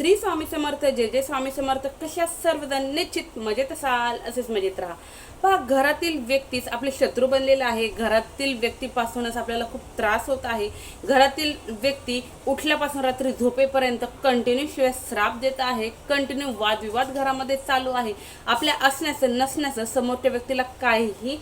श्री स्वामी समर्थ जय जय स्वामी समर्थ कशा सर्वजण निश्चित मजेत असाल असेच मजेत राहा. पहा घरातील व्यक्तीच आपले शत्रू बनलेला आहे. घरातील व्यक्तीपासूनच आपल्याला खूप त्रास होत आहे. घरातील व्यक्ती उठल्यापासून रात्री झोपेपर्यंत कंटिन्यू शिवाय श्राप देत आहे. कंटिन्यू वादविवाद घरामध्ये चालू आहे. आपल्या असण्याचं नसण्याचं समोरच्या व्यक्तीला काहीही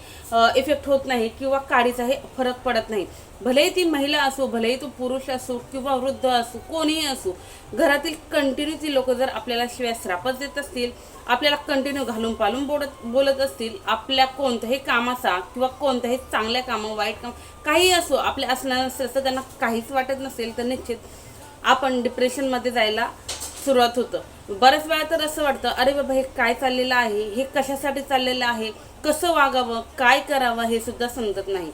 इफेक्ट होत नाही किंवा काडीचाही फरक पडत नाही. भलेही ती महिला असो भलेही तो पुरुष असो किंवा वृद्ध असो कोणीही असो घरातील कंटिन्यू ती लोक जर आपल्याला शिवाय श्रापच देत असतील आपल्याला कंटिन्यू घालून पालून बोलत बोलत असतील आपल्या कोणत्याही कामाचा किंवा कोणत्याही चांगल्या कामं वाईट काम काही असो आपल्या असणार असं त्यांना काहीच वाटत नसेल तर निश्चित आपण डिप्रेशनमध्ये जायला सुरुवात होतं. बऱ्याच वेळा तर असं वाटतं अरे बाबा हे काय चाललेलं आहे? हे कशासाठी चाललेलं आहे? कसं वागावं? काय करावं? हे सुद्धा समजत नाही.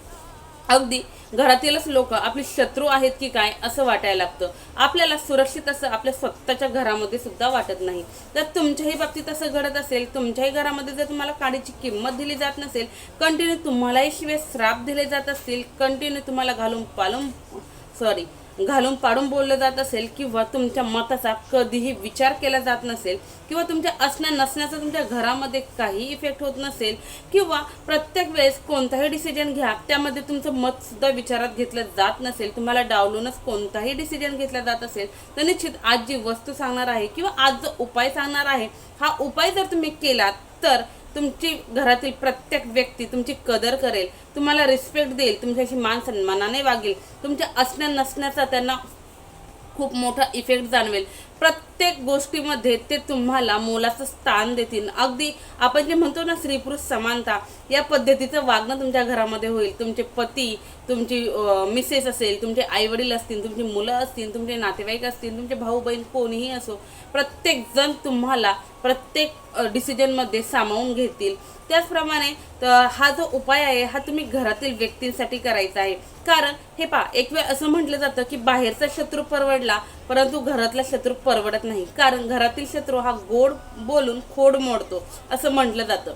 अगदी घरातीलच लोक आपले शत्रू आहेत की काय असं वाटायला लागतं. आपल्याला सुरक्षित असं आपल्या स्वतःच्या घरामध्ये सुद्धा वाटत नाही. तर तुमच्याही बाबतीत असं घडत असेल तुमच्याही घरामध्ये जर तुम्हाला काडीची किंमत दिली जात नसेल कंटिन्यू तुम्हालाही शिवाय श्राप दिले जात असतील कंटिन्यू तुम्हाला घालून पालून सॉरी घालून पाडून बोललं जात असेल किंवा तुमच्या मताचा कधीही विचार केला जात नसेल किंवा तुमच्या असण्या नसण्याचा तुमच्या घरामध्ये काही इफेक्ट होत नसेल किंवा प्रत्येक वेळेस कोणताही डिसिजन घ्या त्यामध्ये तुमचं मतसुद्धा विचारात घेतलं जात नसेल तुम्हाला डावलूनच कोणताही डिसिजन घेतला जात असेल तर निश्चित आज जी वस्तू सांगणार आहे किंवा आज जो उपाय सांगणार आहे हा उपाय जर तुम्ही केलात तर तुमची घरातील प्रत्येक व्यक्ती तुमची कदर करेल तुम्हाला रिस्पेक्ट देईल तुमच्याशी मान सन्मानाने वागेल तुमच्या असण्या नसण्याचा त्यांना खूप मोठा इफेक्ट जाणवेल. प्रत्येक गोष्टीमध्ये ते तुम्हाला मोलाचं स्थान देतील. अगदी आपण जे म्हणतो ना स्त्री पुरुष समानता या पद्धतीचं वागणं तुमच्या घरामध्ये होईल. तुमचे पती तुमची मिसेस असेल तुमचे आईवडील असतील तुमची मुलं असतील तुमचे नातेवाईक असतील तुमचे भाऊ बहीण कोणीही असो प्रत्येकजण तुम्हाला प्रत्येक डिसिजनमध्ये सामावून घेतील. त्याचप्रमाणे हा जो उपाय आहे हा तुम्ही घरातील व्यक्तींसाठी करायचा आहे. कारण हे पा एक वेळ असं म्हटलं जातं की बाहेरचा शत्रू परवडला परंतु घरातला शत्रू परवडत नाही. कारण घरातील शत्रू हा गोड बोलून खोड मोडतो असं म्हटलं जातं.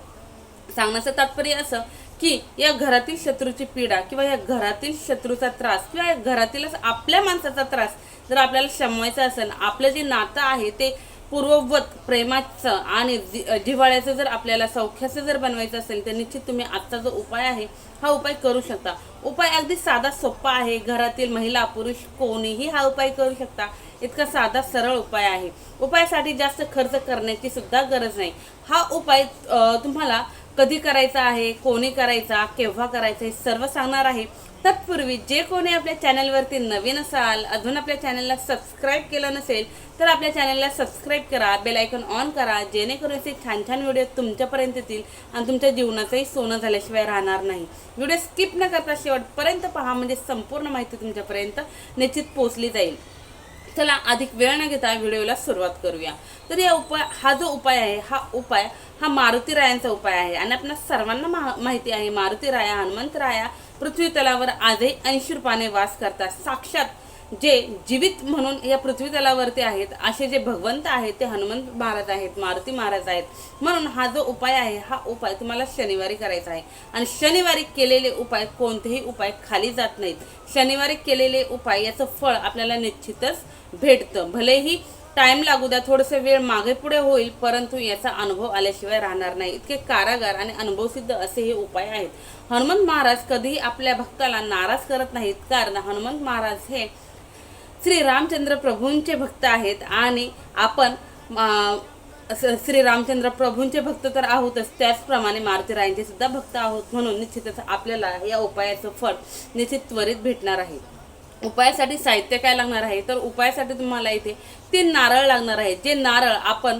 सांगण्याचं तात्पर्य असं की या घरातील शत्रूची पीडा किंवा या घरातील शत्रूचा त्रास किंवा या घरातीलच आपल्या माणसाचा त्रास जर आपल्याला शमवायचा असेल आपलं जे नातं आहे ते पूर्ववत प्रेमाचं आणि जि- जिव्हाळ्याचं जर आपल्याला सौख्याचं जर बनवायचं असेल तर निश्चित तुम्ही आजचा जो उपाय आहे हा उपाय करू शकता. उपाय अगदी साधा सोपा आहे. घरातील महिला पुरुष कोणीही हा उपाय करू शकता. इतका साधा सरळ उपाय आहे. उपायासाठी जास्त खर्च करण्याची सुद्धा गरज नाही. हा उपाय तुम्हाला कधी करायचा आहे कोणी करायचा केव्हा करायचा हे सर्व सांगणार आहे. तत्पूर्वी जे कोणी आपल्या चॅनलवरती नवीन असाल अजून आपल्या चॅनलला सबस्क्राईब केलं नसेल तर आपल्या चॅनलला सबस्क्राईब करा बेल आयकॉन ऑन करा जेणेकरून असे छान छान व्हिडिओ तुमच्यापर्यंत येतील आणि तुमच्या जीवनाचंही सोनं झाल्याशिवाय राहणार नाही. व्हिडिओ स्किप न करता शेवटपर्यंत पहा म्हणजे संपूर्ण माहिती तुमच्यापर्यंत निश्चित पोचली जाईल. चला अधिक वेळ न घेता व्हिडिओला सुरुवात करूया. तर या उपाय हा जो उपाय आहे हा उपाय हा मारुती रायांचा उपाय आहे. आणि आपल्या सर्वांना माहिती आहे मारुती राया हनुमंत राया पृथ्वी तलावर आजही ऐंशी रुपयाने वास करतात. साक्षात जे जीवित म्हणून या पृथ्वी तलावरती आहेत असे जे भगवंत आहेत ते हनुमंत महाराज आहेत मारुती महाराज आहेत. म्हणून हा जो उपाय आहे हा उपाय तुम्हाला शनिवारी करायचा आहे. आणि शनिवारी केलेले उपाय कोणतेही उपाय खाली जात नाहीत. शनिवारी केलेले उपाय याचं फळ आपल्याला निश्चितच भेटतं. भलेही टाइम लागू द्या थोडंसं वेळ मागे पुढे होईल परंतु याचा अनुभव आल्याशिवाय राहणार नाही. इतके कारागार आणि अनुभवसिद्ध असे हे उपाय आहेत. हनुमंत महाराज कधीही आपल्या भक्ताला नाराज करत नाहीत. कारण हनुमंत महाराज हे श्री रामचंद्र प्रभूंचे भक्त आहेत आणि आपण असं श्री रामचंद्र प्रभूंचे भक्त तर आहोतच. त्याचप्रमाणे मारुतीरायांचे सुद्धा भक्त आहोत म्हणून निश्चितच आपल्याला या उपायाचं फळ निश्चित त्वरित भेटणार आहे. उपायासाठी साहित्य काय लागणार आहे? तर उपायासाठी तुम्हाला इथे तीन नारळ लागणार आहे जे नारळ आपण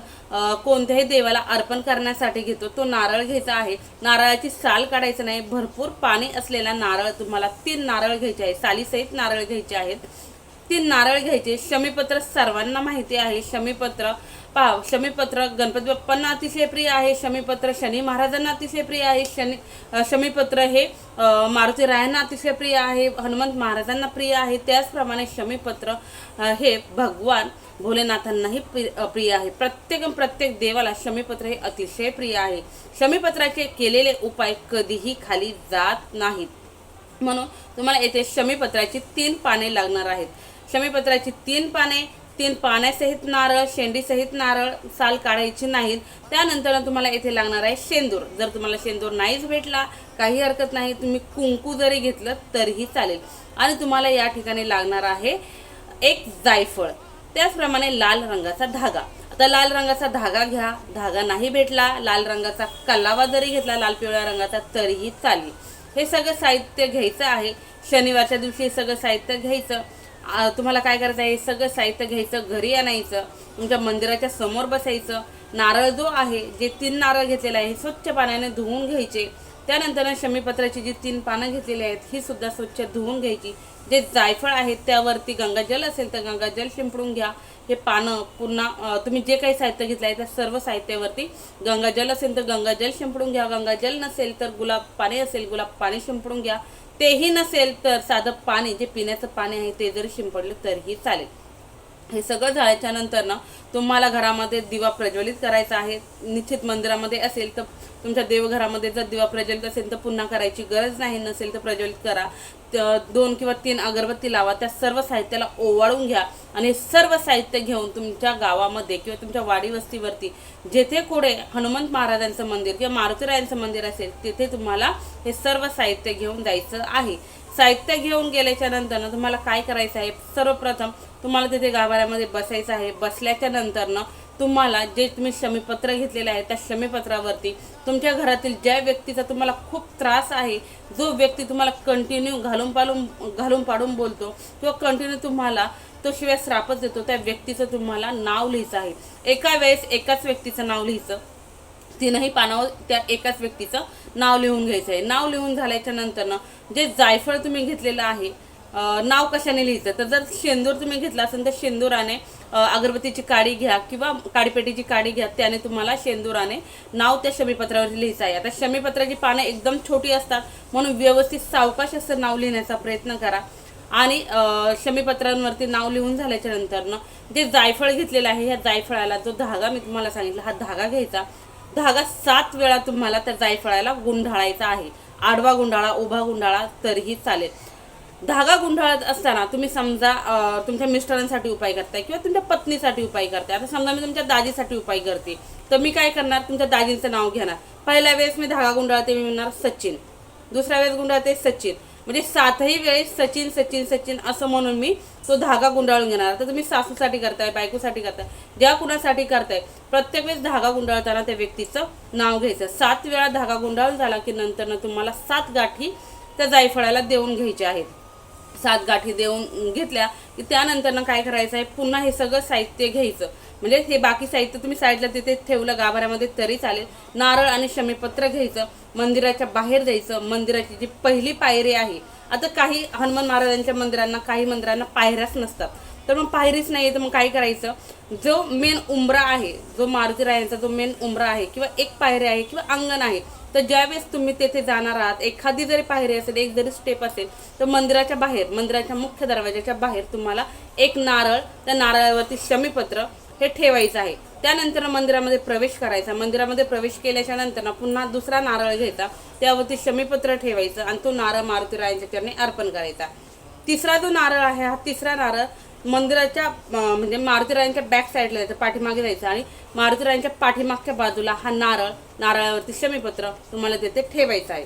कोणत्याही देवाला अर्पण करण्यासाठी घेतो तो नारळ घ्यायचा आहे. नारळाची साल काढायचं नाही. भरपूर पाणी असलेला नारळ तुम्हाला तीन नारळ घ्यायचे आहे. सालीसहित नारळ घ्यायचे आहेत. तीन नारळ घ्यायचे. शमीपत्र सर्वांना माहिती आहे. शमीपत्र पहा शमीपत्र गणपती बाप्पांना अतिशय प्रिय आहे. शमीपत्र शनी महाराजांना अतिशय प्रिय आहे. शनी शमीपत्र हे मारुती रायांना अतिशय प्रिय आहे. हनुमंत महाराजांना प्रिय आहे. त्याचप्रमाणे शमीपत्र हे भगवान भोलेनाथांनाही प्रिय आहे. प्रत्येक प्रत्येक देवाला शमीपत्र हे अतिशय प्रिय आहे. शमीपत्राचे केलेले उपाय कधीही खाली जात नाहीत. म्हणून तुम्हाला येथे शमीपत्राची तीन पाने लागणार आहेत. शमीपत्राची तीन पाने तीन पाण्यासहित नारळ शेंडीसहित नारळ साल काढायची नाहीत. त्यानंतर तुम्हाला येथे लागणार आहे शेंदूर. जर तुम्हाला शेंदूर नाहीच भेटला काही हरकत नाही तुम्ही कुंकू जरी घेतलं तरीही चालेल. आणि तुम्हाला या ठिकाणी लागणार आहे एक जायफळ. त्याचप्रमाणे लाल रंगाचा धागा. आता लाल रंगाचा धागा घ्या. धागा नाही भेटला लाल रंगाचा कलावा जरी घेतला लाल पिवळ्या रंगाचा तरीही चालेल. हे सगळं साहित्य घ्यायचं आहे. शनिवारच्या दिवशी हे सगळं साहित्य घ्यायचं. तुम्हाला काय करायचं आहे? हे सगळं साहित्य घ्यायचं घरी आणायचं तुमच्या मंदिराच्या समोर बसायचं. नारळ जो आहे जे तीन नारळ घेतलेले आहे स्वच्छ पाण्याने धुवून घ्यायचे. त्यानंतर शमीपत्राची जी तीन पानं घेतलेली आहेत ही सुद्धा स्वच्छ धुवून घ्यायची. जे जायफळ आहेत त्यावरती गंगाजल असेल तर गंगाजल शिंपडून घ्या. हे पानं पुन्हा तुम्ही जे काही साहित्य घेतलं आहे त्या सर्व साहित्यावरती गंगाजल असेल तर गंगाजल शिंपडून घ्या. गंगाजल नसेल तर गुलाब पाणी असेल गुलाब पाणी शिंपडून घ्या. तेही नसेल तर साधं पाणी जे पिण्याचं पाणी आहे ते जरी शिंपडलं तरीही चालेल. हे सगळं झाल्याच्यानंतर ना तुम्हाला घरामध्ये दिवा प्रज्वलित करायचा आहे. निश्चित मंदिरामध्ये असेल तर तुमच्या देवघरामध्ये जर दिवा प्रज्वलित असेल तर पुन्हा करायची गरज नाही. नसेल तर प्रज्वलित करा. दोन किंवा तीन अगरबत्ती लावा. त्या सर्व साहित्याला ओवाळून घ्या आणि सर्व साहित्य घेऊन तुमच्या गावामध्ये किंवा तुमच्या वाडी वस्तीवरती जेथे कुठे हनुमंत महाराजांचं मंदिर किंवा मारुतीरायांचं मंदिर असेल तिथे तुम्हाला हे सर्व साहित्य घेऊन जायचं आहे. साहित्य घेऊन गेल्याच्या नंतरनं तुम्हाला काय करायचं आहे? सर्वप्रथम तुम्हाला तिथे गाभाऱ्यामध्ये बसायचं आहे. बसल्याच्या नंतरनं तुम्हाला जे तुम्ही शमीपत्र घेतलेले आहे त्या शमीपत्रावरती तुमच्या घरातील ज्या व्यक्तीचा तुम्हाला खूप त्रास आहे जो व्यक्ती तुम्हाला कंटिन्यू घालून पालून घालून पाडून बोलतो किंवा कंटिन्यू तुम्हाला तो शिवाय श्रापच देतो त्या व्यक्तीचं तुम्हाला नाव लिहायचं आहे. एका वेळेस एकाच व्यक्तीचं नाव लिहायचं. तीनही पानावर त्या एकाच व्यक्तीचं नाव लिहून घ्यायचं आहे. नाव लिहून झाल्याच्या नंतरनं जे जायफळ तुम्ही घेतलेलं आहे नाव कशाने लिहायचं? तर जर शेंदूर तुम्ही घेतला असेल तर शेंदुराने अगरबत्तीची काडी घ्या किंवा काडीपेटीची काडी घ्या त्याने तुम्हाला शेंदुराने नाव त्या शमीपत्रावर लिहायचं आहे. आता शमीपत्राची पानं एकदम छोटी असतात म्हणून व्यवस्थित सावकाश असं नाव लिहिण्याचा प्रयत्न करा. आणि शमीपत्रांवरती नाव लिहून झाल्याच्या नंतरनं जे जायफळ घेतलेलं आहे ह्या जायफळाला जो धागा मी तुम्हाला सांगितला हा धागा घ्यायचा. धागा सात वेळा तुम्हाला त्या जायफळाला गुंढाळायचा आहे. आडवा गुंडाळा उभा गुंडाळा तरीही चालेल. धागा गुंडाळत असताना तुम्ही समजा तुमच्या मिस्टरांसाठी उपाय करताय किंवा तुमच्या पत्नीसाठी उपाय करताय. आता समजा मी तुमच्या दाजीसाठी उपाय करते. तर मी काय करणार? तुमच्या दाजींचं नाव घेणार. पहिल्या वेळेस मी धागा गुंडाळते मी म्हणणार सचिन. दुसऱ्या वेळेस गुंडाळते सचिन. म्हणजे सातही वेळेस सचिन सचिन सचिन असं म्हणून मी तो धागा गुंडाळून घेणार. आता तुम्ही सासूसाठी करताय बायकोसाठी करताय ज्या कुणासाठी करताय प्रत्येक वेळेस धागा गुंडाळताना त्या व्यक्तीचं नाव घ्यायचं. सात वेळा धागा गुंडाळून झाला की नंतर तुम्हाला सात गाठी त्या जायफळाला देऊन घ्यायच्या आहेत. सात गाठी देऊन घेतल्या की त्यानंतरनं काय करायचं आहे? पुन्हा हे सगळं साहित्य घ्यायचं. म्हणजे हे बाकी साहित्य तुम्ही साईडला तिथे ठेवलं गाभाऱ्यामध्ये तरी चालेल. नारळ आणि शमीपत्र घ्यायचं. मंदिराच्या बाहेर जायचं. मंदिराची जी पहिली पायरी आहे. आता काही हनुमान महाराजांच्या मंदिरांना काही मंदिरांना पायऱ्याच नसतात. तर मग पायरीच नाही तर मग काय करायचं? जो मेन उंबरा आहे जो मारुतीरायांचा जो मेन उंबरा आहे किंवा एक पायरी आहे किंवा अंगण आहे तर ज्यावेळेस तुम्ही तेथे जाणार आहात एखादी जरी पायरी असेल एक जरी स्टेप असेल तर मंदिराच्या बाहेर मंदिराच्या मुख्य दरवाजाच्या बाहेर तुम्हाला एक नारळ त्या नारळावरती शमीपत्र हे ठेवायचं आहे. त्यानंतर मंदिरामध्ये प्रवेश करायचा. मंदिरामध्ये प्रवेश केल्याच्यानंतर ना पुन्हा दुसरा नारळ घ्यायचा. त्यावरती शमीपत्र ठेवायचं आणि तो नारळ मारुती रायांच्या चरणी अर्पण करायचा. तिसरा जो नारळ आहे हा तिसरा नारळ मंदिराच्या म्हणजे मारुतीरायांच्या बॅक साईडला जायचं पाठीमागे जायचं. आणि मारुतीरायांच्या पाठीमागच्या बाजूला हा नारळ नारळावरती शमीपत्र तुम्हाला तिथे ठेवायचं आहे.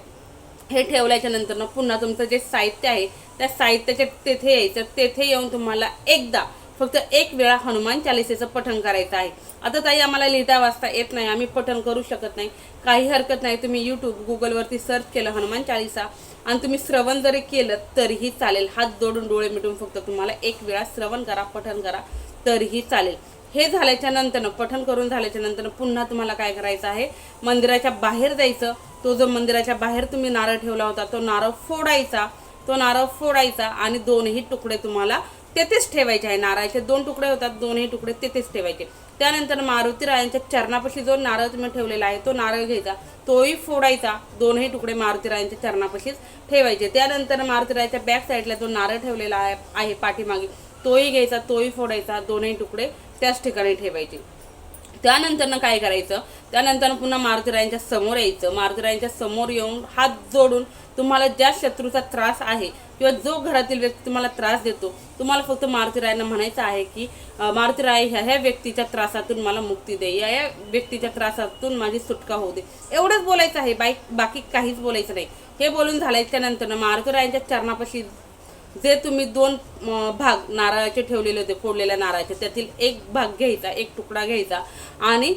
हे ठेवल्याच्या नंतरनं पुन्हा तुमचं जे साहित्य आहे त्या साहित्याच्या तेथे यायचं. तेथे येऊन तुम्हाला एकदा फक्त एक वेळा हनुमान चालिसेचं पठण करायचं आहे. आता ताई आम्हाला लिहिता वाचता येत नाही. आम्ही पठण करू शकत नाही. काही हरकत नाही. तुम्ही यूट्यूब गुगलवरती सर्च केलं हनुमान चालिसा आणि तुम्ही श्रवण जरी केलं तरीही चालेल. हात जोडून डोळे मिटून फक्त तुम्हाला एक वेळा श्रवण करा पठण करा तरीही चालेल. हे झाल्याच्या नंतरनं पठण करून झाल्याच्या नंतरनं पुन्हा तुम्हाला काय करायचं आहे? मंदिराच्या बाहेर जायचं. तो जो मंदिराच्या बाहेर तुम्ही नारळ ठेवला होता तो नारळ फोडायचा. तो नारळ फोडायचा आणि दोनही तुकडे तुम्हाला तेथेच ठेवायचे आहे. नारळाचे दोन तुकडे होतात दोनही तुकडे तेथेच ठेवायचे. त्यानंतर मारुती रायांच्या चरणापाशी जो नारळ तुम्ही ठेवलेला आहे तो नारळ घ्यायचा. तोही फोडायचा दोनही तुकडे मारुती रायांच्या चरणापाशीच ठेवायचे. त्यानंतर मारुती रायाच्या बॅक साईडला जो नारळ ठेवलेला आहे आहे पाठीमागे तोही घ्यायचा तोही फोडायचा दोनही तुकडे त्याच ठिकाणी ठेवायचे. त्यानंतर काय करायचं? त्यानंतर पुन्हा मारुतीरायांच्या समोर यायचं. मारुतीरायांच्या समोर येऊन हात जोडून तुम्हाला ज्या शत्रूचा त्रास आहे किंवा जो घरातील व्यक्ती तुम्हाला त्रास देतो तुम्हाला फक्त मारुतीरायांना म्हणायचं आहे की मारुतीराय ह्या ह्या व्यक्तीच्या त्रासातून मला मुक्ती दे. या या व्यक्तीच्या त्रासातून माझी सुटका होऊ दे. एवढंच बोलायचं आहे. बाई बाकी काहीच बोलायचं नाही. हे बोलून झाल्याच्यानंतर मारुतीरायांच्या चरणापाशी जे तुम्ही दोन भाग नारळाचे ठेवलेले होते फोडलेल्या नारळाचे त्यातील एक भाग घ्यायचा एक तुकडा घ्यायचा आणि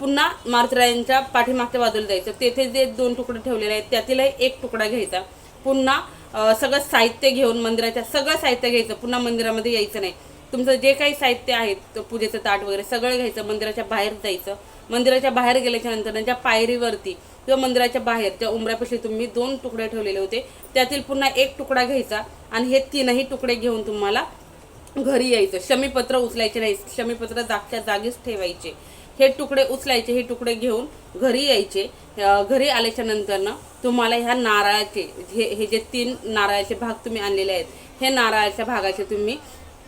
पुन्हा मारुतीरायांच्या पाठीमागच्या बाजूला जायचं. तेथे जे दोन तुकडे ठेवलेले आहेत त्यातीलही एक तुकडा घ्यायचा. पुन्हा सगळं साहित्य घेऊन मंदिराच्या सगळं साहित्य घ्यायचं. पुन्हा मंदिरामध्ये यायचं नाही. तुमचं जे काही साहित्य आहे पूजेचं ताट वगैरे सगळं घ्यायचं मंदिराच्या बाहेर जायचं. मंदिराच्या बाहेर गेल्याच्यानंतर ज्या पायरीवरती किंवा मंदिराच्या बाहेर त्या उमऱ्यापाशी तुम्ही दोन तुकडे ठेवलेले होते. त्यातील पुन्हा एक तुकडा घ्यायचा आणि हे तीनही तुकडे घेऊन तुम्हाला घरी यायचं. शमीपत्र उचलायचे नाही शमीपत्र जागच्या जागीच ठेवायचे. हे तुकडे उचलायचे हे तुकडे घेऊन घरी यायचे. घरी आल्याच्या नंतरनं तुम्हाला ह्या नारळाचे हे हे जे तीन नारळाचे भाग तुम्ही आणलेले आहेत हे नारळाच्या भागाचे तुम्ही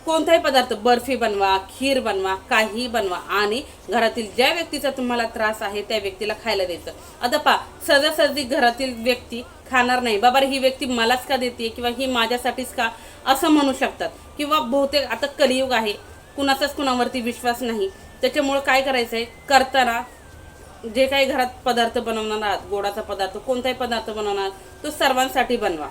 कोणताही पदार्थ बर्फी बनवा खीर बनवा काही बनवा आणि घरातील ज्या व्यक्तीचा तुम्हाला त्रास आहे त्या व्यक्तीला खायला द्यायचं. आता पा सहजासहजी घरातील व्यक्ती खाणार नाही. बाबा रे, ही व्यक्ती मलाच का देते किंवा ही माझ्यासाठीच का? असं म्हणू शकतात. किंवा बहुतेक आता कलियुग आहे. कुणाचाच कुणावरती विश्वास नाही. त्याच्यामुळं काय करायचं आहे करताना जे काही घरात पदार्थ बनवणार आहात गोडाचा पदार्थ कोणताही पदार्थ बनवणार तो सर्वांसाठी बनवा.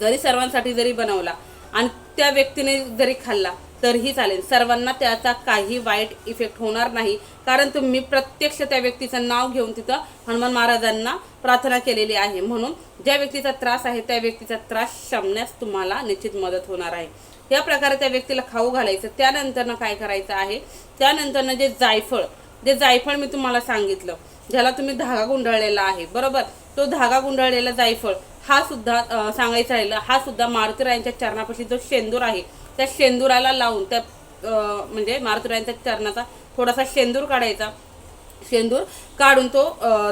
जरी सर्वांसाठी जरी बनवला आणि त्या व्यक्तीने जरी खाल्ला तरीही चालेल. सर्वांना त्याचा काही वाईट इफेक्ट होणार नाही. कारण तुम्ही प्रत्यक्ष त्या व्यक्तीचं नाव घेऊन तिथं हनुमान महाराजांना प्रार्थना केलेली आहे. म्हणून ज्या व्यक्तीचा त्रास आहे त्या व्यक्तीचा त्रास शमण्यास तुम्हाला निश्चित मदत होणार आहे. या प्रकारे त्या व्यक्तीला खाऊ घालायचं. त्यानंतरनं काय करायचं आहे? त्यानंतरनं जे जायफळ. जे जायफळ मी तुम्हाला सांगितलं ज्याला तुम्ही धागा गुंडाळलेला आहे. बरोबर? तो धागा गुंडाळलेला जायफळ हा सुद्धा सांगायचा सांगायचं राहिलं हा सुद्धा मारुतीरायांच्या चरणापाशी जो शेंदूर आहे त्या शेंदुराला लावून त्या अं, म्हणजे मारुतीरायांच्या चरणाचा थोडासा शेंदूर काढायचा. शेंदूर काढून तो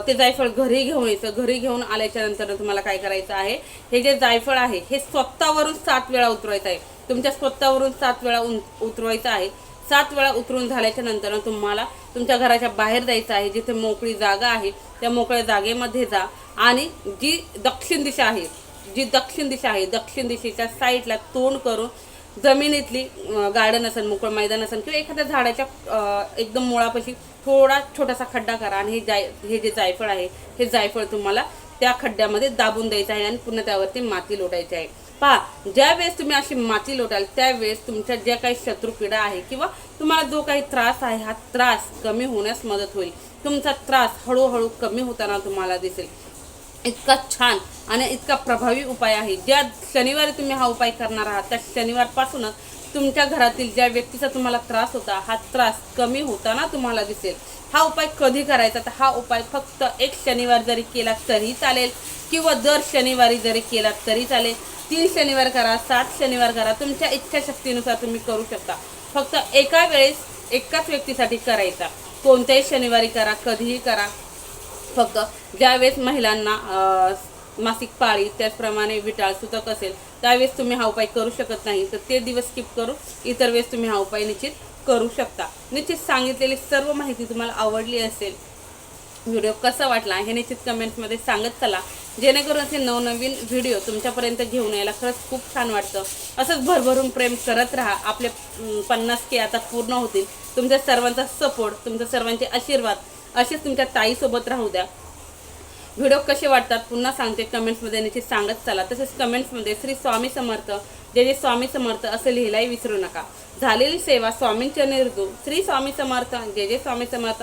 ते जायफळ घरी घेऊन यायचं. घरी घेऊन आल्याच्यानंतर तुम्हाला काय करायचं आहे हे जे जायफळ आहे हे स्वतःवरून सात वेळा उतरवायचं आहे. तुमच्या स्वतःवरून सात वेळा उतरवायचं आहे. सात वेळा उतरून झाल्याच्यानंतर तुम्हाला तुमच्या घराच्या बाहेर जायचं आहे जिथे मोकळी जागा आहे त्या मोकळ्या जागेमध्ये जा. आणि जी दक्षिण दिशा आहे जी दक्षिण दिशा आहे दक्षिण दिशेच्या साईडला तोंड करून जमिनीतली गार्डन असेल मोकळं मैदान असेल किंवा एखाद्या झाडाच्या एकदम मुळापाशी थोडा छोटासा खड्डा करा आणि हे जाय हे जे जायफळ आहे हे जायफळ तुम्हाला त्या खड्ड्यामध्ये दाबून द्यायचं आहे आणि पुन्हा त्यावरती माती लोटायची आहे. पहा ज्यावेळेस तुम्ही अशी माती लोटाल त्यावेळेस तुमच्या ज्या काही शत्रुपीडा आहे किंवा तुम्हाला जो काही त्रास आहे हा त्रास कमी होण्यास मदत होईल. तुमचा त्रास हळूहळू कमी होताना तुम्हाला दिसेल. इतका छान आणि इतका प्रभावी उपाय आहे. ज्या शनिवारी तुम्ही हा उपाय करणार आहात त्या शनिवारपासूनच तुमच्या घरातील ज्या व्यक्तीचा तुम्हाला त्रास होता हा त्रास कमी होताना तुम्हाला दिसेल. हा उपाय कधी करायचा? तर हा उपाय फक्त एक शनिवार जरी केला तरी चालेल. किंवा दर शनिवारी जरी केलात तरी चालेल. तीन शनिवार करा सात शनिवार करा तुमच्या इच्छाशक्तीनुसार तुम्ही करू शकता. फक्त एका वेळेस एकाच व्यक्तीसाठी करायचा. कोणत्याही शनिवारी करा कधीही करा. फक्त ज्यावेळेस महिलांना मासिक पाळी त्याचप्रमाणे विटाळ सुतक असेल त्यावेळेस तुम्ही हा उपाय करू शकत नाही. तर ते दिवस स्किप करून इतर वेळेस तुम्ही हा उपाय निश्चित करू शकता. निश्चित सांगितलेली सर्व माहिती तुम्हाला आवडली असेल व्हिडिओ कसा वाटला हे निश्चित कमेंट्समध्ये सांगत चला. जेणेकरून असे नवनवीन व्हिडिओ तुमच्यापर्यंत घेऊन यायला खरंच खूप छान वाटतं. असंच भरभरून प्रेम करत राहा. आपले पन्नास के आता पूर्ण होतील. तुमच्या सर्वांचा सपोर्ट तुमच्या सर्वांचे आशीर्वाद असेच तुमच्या ताईसोबत राहू द्या. व्हिडिओ कसे वाटतात पुन्हा सांगते कमेंट्समध्ये निश्चित सांगत चला. तसेच कमेंट्समध्ये श्री स्वामी समर्थ जे जे स्वामी समर्थ असं लिहिलाही विसरू नका. झालेली सेवा स्वामींच्या निर्दू श्री स्वामी समर्थ जे जे स्वामी समर्थ